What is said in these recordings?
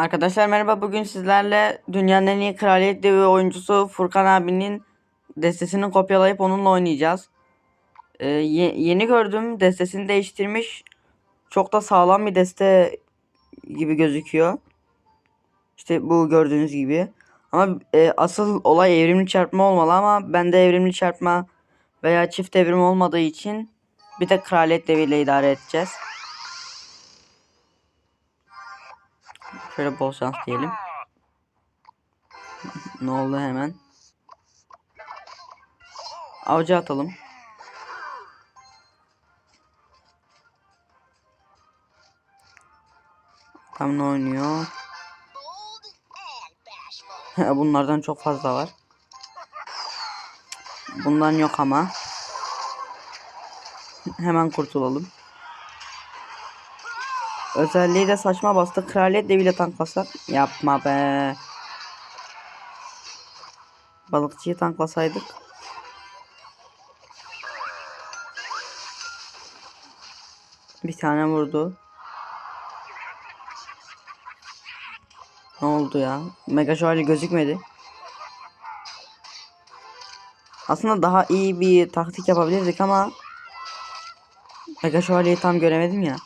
Arkadaşlar merhaba bugün sizlerle dünyanın en iyi kraliyet devi oyuncusu Furkan abinin destesini kopyalayıp onunla oynayacağız. Ee, ye- yeni gördüm destesini değiştirmiş. Çok da sağlam bir deste gibi gözüküyor. İşte bu gördüğünüz gibi. Ama e, asıl olay evrimli çarpma olmalı ama bende evrimli çarpma veya çift evrim olmadığı için bir de kraliyet deviyle idare edeceğiz. Şöyle bol şans diyelim. ne oldu hemen? Avcı atalım. Tam ne oynuyor? Bunlardan çok fazla var. Bundan yok ama. Hemen kurtulalım. Özelliği de saçma bastı. Kraliyet deviyle tanklasak. Yapma be. Balıkçıyı tanklasaydık. Bir tane vurdu. Ne oldu ya? Mega şövalye gözükmedi. Aslında daha iyi bir taktik yapabilirdik ama Mega şövalyeyi tam göremedim ya.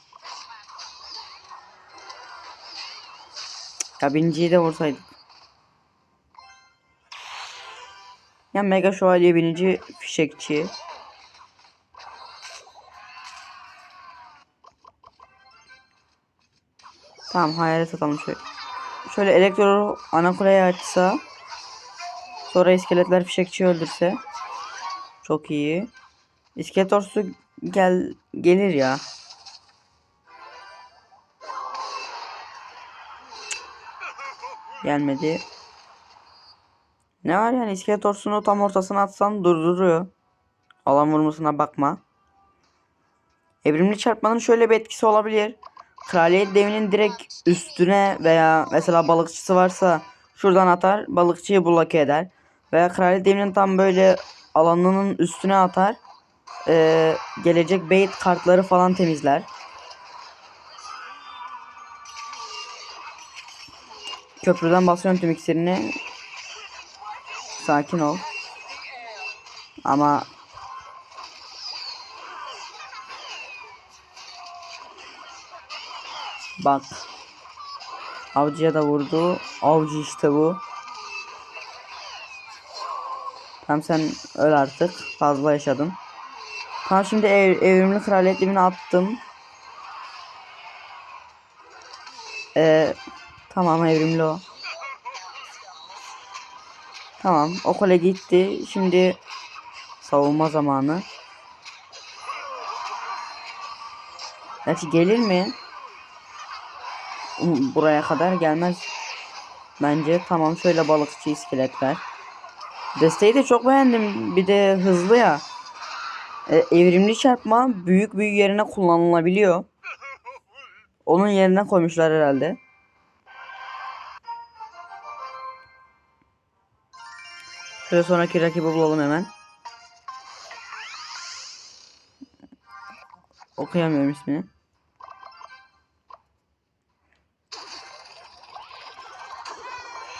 Ya birinciyi de vursaydık. Ya Mega Şövalye binici fişekçi. Tamam hayalet atalım şöyle. Şöyle elektro ana kuleyi açsa. Sonra iskeletler fişekçi öldürse. Çok iyi. İskelet ordusu gel gelir ya. Gelmedi. Ne var yani iskelet ordusunu tam ortasına atsan durduruyor. Alan vurmasına bakma. Evrimli çarpmanın şöyle bir etkisi olabilir. Kraliyet devinin direkt üstüne veya mesela balıkçısı varsa şuradan atar balıkçıyı bloke eder. Veya kraliyet devinin tam böyle alanının üstüne atar. Ee, gelecek bait kartları falan temizler. Köprüden basıyorum tüm iksirini. Sakin ol. Ama Bak. Avcıya da vurdu. Avcı işte bu. Tamam sen öl artık. Fazla yaşadın. Tamam şimdi ev, evrimli kraliyet divini attım. Ee, tamam evrimli o. Tamam o kole gitti. Şimdi savunma zamanı. Gerçi gelir mi? Buraya kadar gelmez. Bence tamam şöyle balıkçı iskeletler. Desteği de çok beğendim. Bir de hızlı ya. E, evrimli çarpma büyük büyü yerine kullanılabiliyor. Onun yerine koymuşlar herhalde. Şöyle sonraki rakibi bulalım hemen. Okuyamıyorum ismini.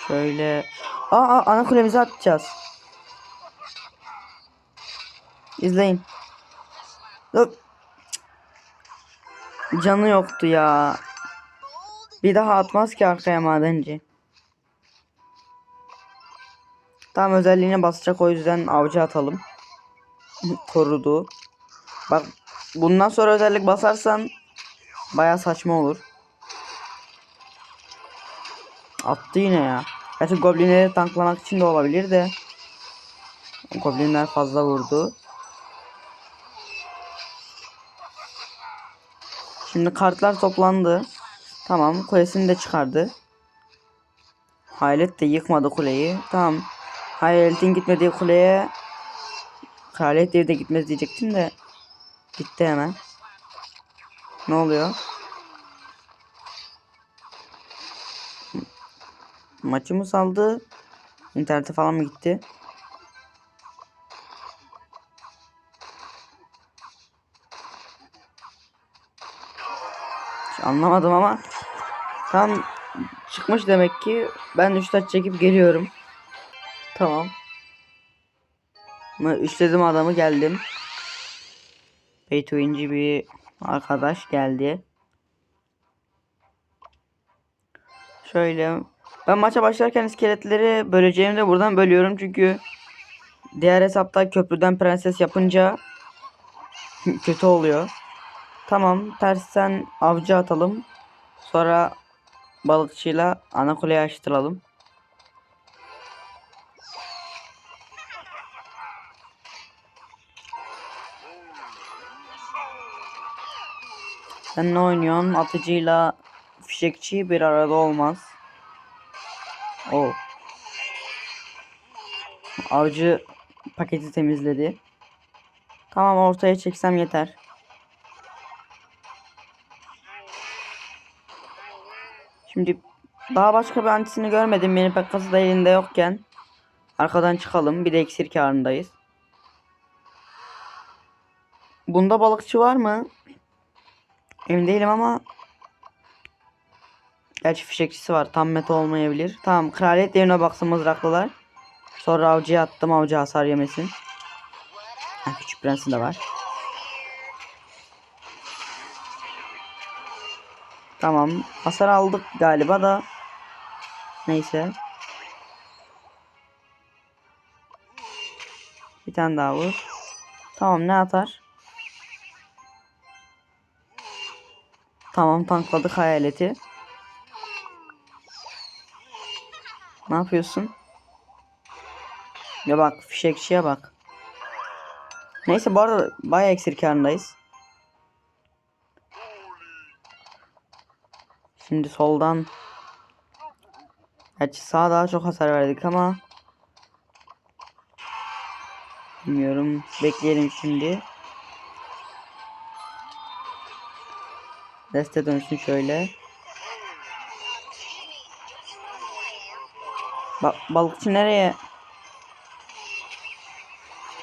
Şöyle. Aa, aa ana kulemize atacağız. İzleyin. Dur. Canı yoktu ya. Bir daha atmaz ki arkaya madenci. Tam özelliğine basacak o yüzden avcı atalım. Korudu. Bak bundan sonra özellik basarsan baya saçma olur. Attı yine ya. Gerçi goblinleri tanklamak için de olabilir de. Goblinler fazla vurdu. Şimdi kartlar toplandı. Tamam kulesini de çıkardı. Hayalet de yıkmadı kuleyi. Tamam. Hayaletin gitmediği kuleye Kraliyet devi de gitmez diyecektim de gitti hemen. Ne oluyor? Maçı mı saldı? İnternete falan mı gitti? Hiç anlamadım ama. Tam çıkmış demek ki. Ben 3 taç çekip geliyorum. Tamam. Mı- Üçledim adamı geldim. Pay bir arkadaş geldi. Şöyle. Ben maça başlarken iskeletleri böleceğimi de buradan bölüyorum çünkü diğer hesapta köprüden prenses yapınca kötü oluyor. Tamam tersten avcı atalım. Sonra balıkçıyla ana kuleyi açtıralım. Sen ne oynuyorsun? Atıcıyla fişekçi bir arada olmaz. O. Avcı paketi temizledi. Tamam ortaya çeksem yeter. Şimdi daha başka bir antisini görmedim. Benim pekkası da elinde yokken. Arkadan çıkalım. Bir de iksir karındayız. Bunda balıkçı var mı? Emin değilim ama Gerçi fişekçisi var. Tam meta olmayabilir. Tamam. Kraliyet devrine baksın mızraklılar. Sonra avcıya attım. Avcı hasar yemesin. Ha, küçük prensin de var. Tamam. Hasar aldık galiba da. Neyse. Bir tane daha vur. Tamam ne atar? Tamam tankladık hayaleti. Ne yapıyorsun? Ya bak fişekçiye bak. Neyse bu arada bayağı eksir karındayız. Şimdi soldan Gerçi sağa daha çok hasar verdik ama Bilmiyorum. Bekleyelim şimdi. Deste dönsün şöyle. Ba balıkçı nereye?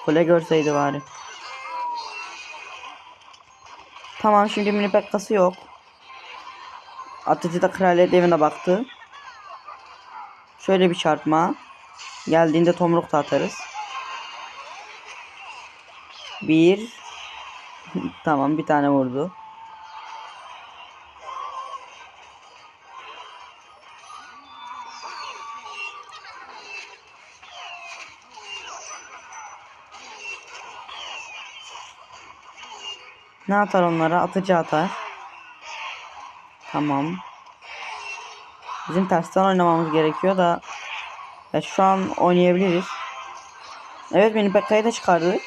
Kule görseydi bari. Tamam şimdi mini pekkası yok. Atıcı da kraliyet evine baktı. Şöyle bir çarpma. Geldiğinde tomruk da atarız. Bir. tamam bir tane vurdu. Ne atar onlara? Atıcı atar. Tamam. Bizim tersten oynamamız gerekiyor da ya şu an oynayabiliriz. Evet beni Bekka'yı da çıkardı.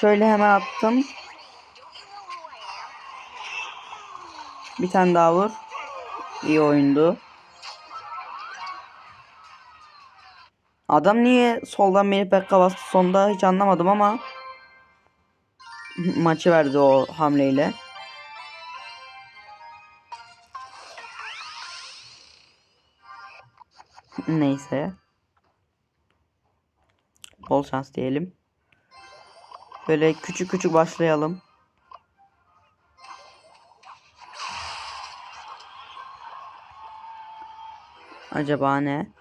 Şöyle hemen attım. Bir tane daha vur. İyi oyundu. Adam niye soldan beni Pekka bastı sonda hiç anlamadım ama maçı verdi o hamleyle. Neyse. Bol şans diyelim. Böyle küçük küçük başlayalım. Acaba ne?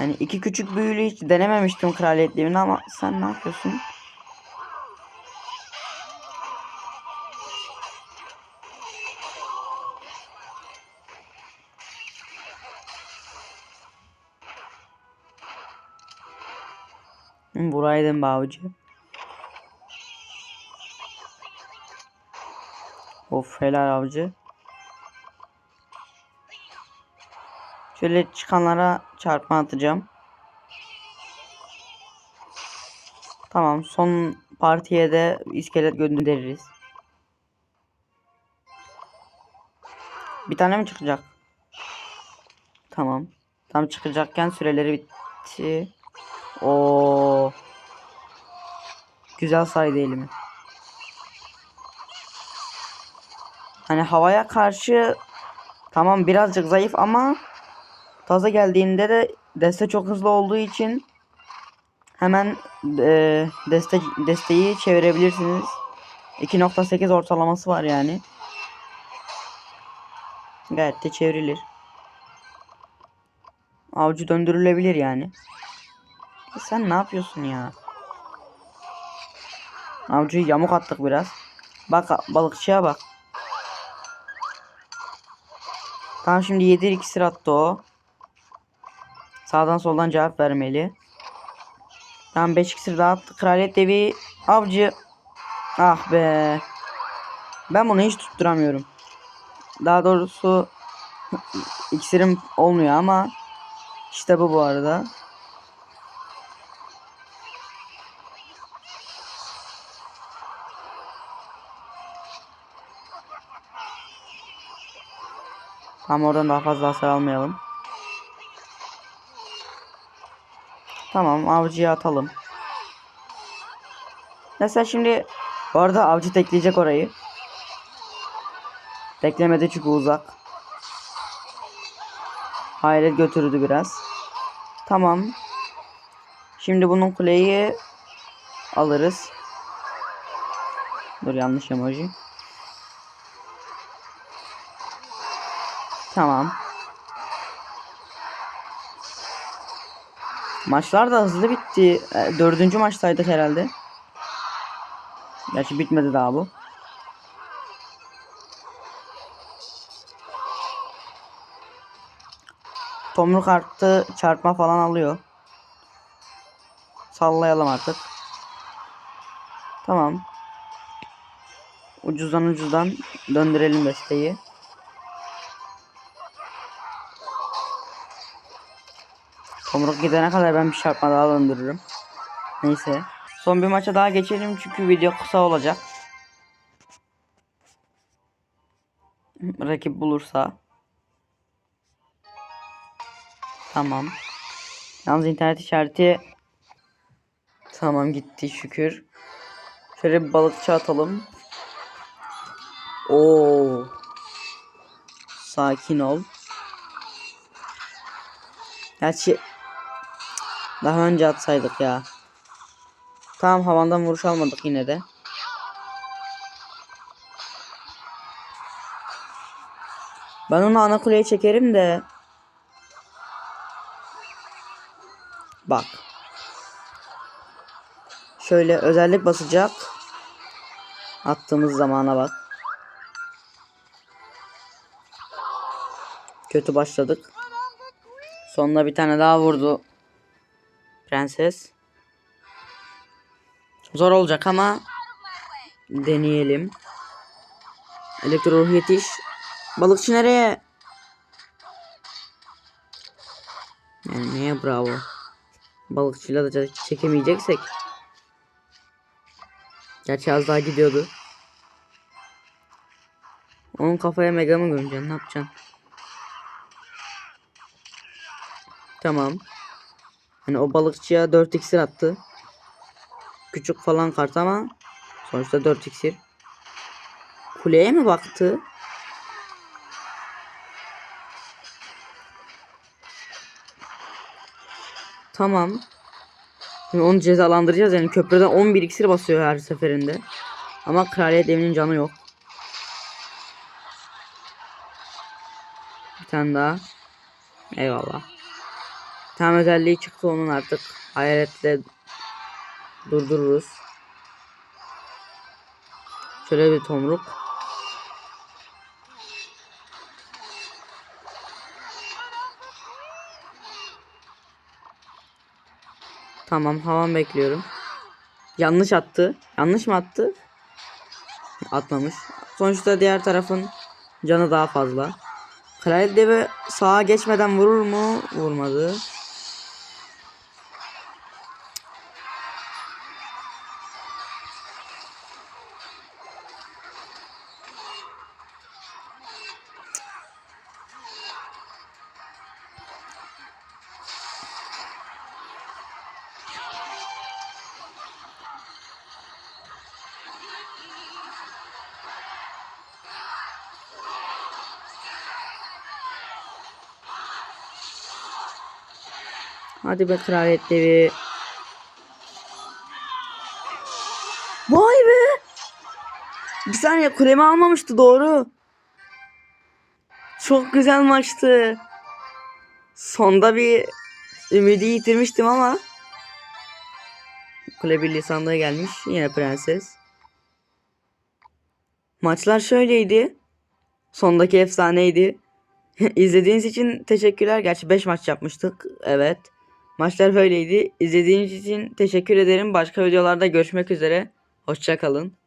Yani iki küçük büyülü hiç denememiştim kraliyetliğini ama sen ne yapıyorsun? Buraydın be avcı. Of helal avcı. Şöyle çıkanlara çarpma atacağım. Tamam son partiye de iskelet göndeririz. Bir tane mi çıkacak? Tamam. Tam çıkacakken süreleri bitti. O Güzel saydı elimi. Hani havaya karşı tamam birazcık zayıf ama taza geldiğinde de deste çok hızlı olduğu için hemen e, deste desteği çevirebilirsiniz. 2.8 ortalaması var yani. Gayet de çevrilir. Avcı döndürülebilir yani. E sen ne yapıyorsun ya? Avcıyı yamuk attık biraz. Bak balıkçıya bak. Tamam şimdi 7 iksir attı o. Sağdan soldan cevap vermeli. Tamam 5 iksir daha attı. Kraliyet devi avcı. Ah be. Ben bunu hiç tutturamıyorum. Daha doğrusu iksirim olmuyor ama işte bu bu arada. Tam oradan daha fazla hasar almayalım. Tamam avcıya atalım. Mesela şimdi bu arada avcı tekleyecek orayı. Teklemedi çünkü uzak. Hayret götürdü biraz. Tamam. Şimdi bunun kuleyi alırız. Dur yanlış emoji. Tamam. Maçlar da hızlı bitti. E, Dördüncü maçtaydık herhalde. Gerçi bitmedi daha bu. Tomruk arttı. Çarpma falan alıyor. Sallayalım artık. Tamam. Ucuzdan ucuzdan döndürelim desteği. Tomruk gidene kadar ben bir çarpma daha döndürürüm. Neyse. Son bir maça daha geçelim çünkü video kısa olacak. Rakip bulursa. Tamam. Yalnız internet işareti Tamam gitti şükür. Şöyle bir balıkçı atalım. Oo. Sakin ol. Gerçi daha önce atsaydık ya. Tamam havandan vuruş almadık yine de. Ben onu ana kuleye çekerim de. Bak. Şöyle özellik basacak. Attığımız zamana bak. Kötü başladık. Sonunda bir tane daha vurdu. Prenses. Zor olacak ama deneyelim. Elektro yetiş. Balıkçı nereye? Yani neye bravo. Balıkçıyla da çekemeyeceksek. Gerçi az daha gidiyordu. Onun kafaya mega mı gömeceksin? Ne yapacaksın? Tamam. Hani o balıkçıya 4 iksir attı. Küçük falan kart ama sonuçta 4 iksir. Kuleye mi baktı? Tamam. Şimdi onu cezalandıracağız yani köprüden 11 iksir basıyor her seferinde. Ama kraliyet evinin canı yok. Bir tane daha. Eyvallah. Tam özelliği çıktı onun artık. Hayaletle durdururuz. Şöyle bir tomruk. Tamam havan bekliyorum. Yanlış attı. Yanlış mı attı? Atmamış. Sonuçta diğer tarafın canı daha fazla. Kraliyet devi sağa geçmeden vurur mu? Vurmadı. Hadi be kraliyet devi. Vay be. Bir saniye kulemi almamıştı doğru. Çok güzel maçtı. Sonda bir ümidi yitirmiştim ama. Kule birliği sandığı gelmiş. Yine prenses. Maçlar şöyleydi. Sondaki efsaneydi. İzlediğiniz için teşekkürler. Gerçi 5 maç yapmıştık. Evet. Maçlar böyleydi. İzlediğiniz için teşekkür ederim. Başka videolarda görüşmek üzere. Hoşçakalın.